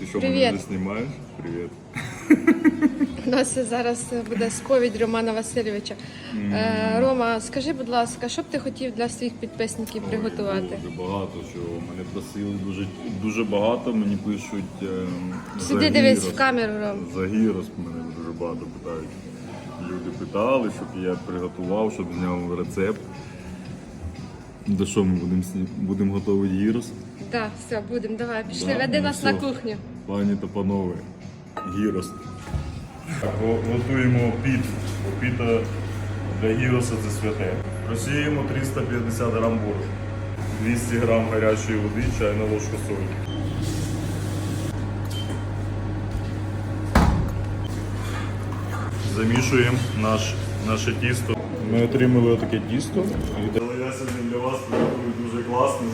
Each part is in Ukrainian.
Ти що Привіт. мене не знімаєш? Привіт. У нас зараз буде сповідь Романа Васильовича. Е, Рома, скажи, будь ласка, що б ти хотів для своїх підписників приготувати? Дуже багато чого. Мене просили дуже, дуже багато. Мені пишуть. Сиди, за дивись гірос. в камеру, Ром. За гірос мене дуже багато питають. Люди питали, щоб я приготував, щоб зняв рецепт. До що ми будемо сні- будемо готувати гірос? Так, все, будемо, давай, пішли, Да, веди ну нас все. на кухню. Пані та панове, гірос. Так, го- готуємо піт. Бо Піта для гіроса це святе. Просіємо 350 грам борошна, 200 грам гарячої води, чайна ложка солі. Замішуємо наш, наше тісто. Ми отримали отаке тісто. Але я сьогодні для вас приготую дуже класно.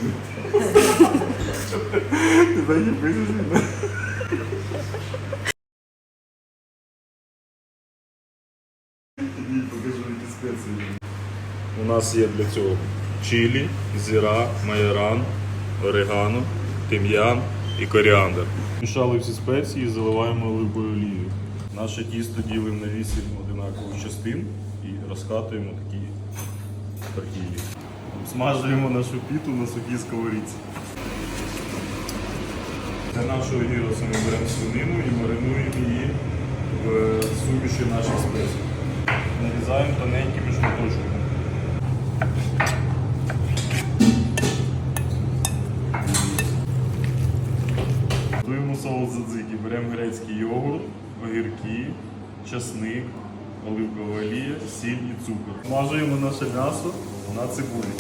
Ти мене. Ідіть, покажу. У нас є для цього чилі, зіра, майоран, орегано, тим'ян і коріандр. Мішали всі спеції, заливаємо оливковою олією. Наше тісто ділимо на 8 одинакових частин і розкатуємо такі торгілі. Смажуємо нашу піту на сухій сковорідці. Для нашого гіроса ми беремо свинину і маринуємо її в суміші наших спецій. Нарізаємо тоненькими шматочками. Готуємо соус задзики. Беремо грецький йогурт, огірки, часник, оливкова олія, сіль і цукор. Смажуємо наше м'ясо на цибулі.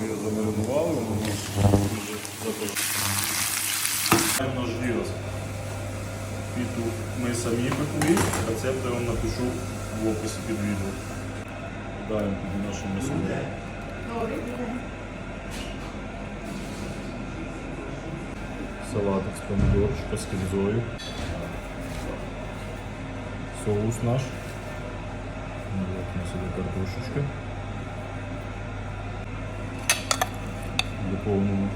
Ми його замаринували, воно дуже запече. Наш гірос. Піту ми самі пекли, рецепт я вам напишу в описі під відео. Даємо під нашу м'ясо. Салатик з помідорчика з кінзою. Соус наш. Вот у нас іде картошечка. Доповнимо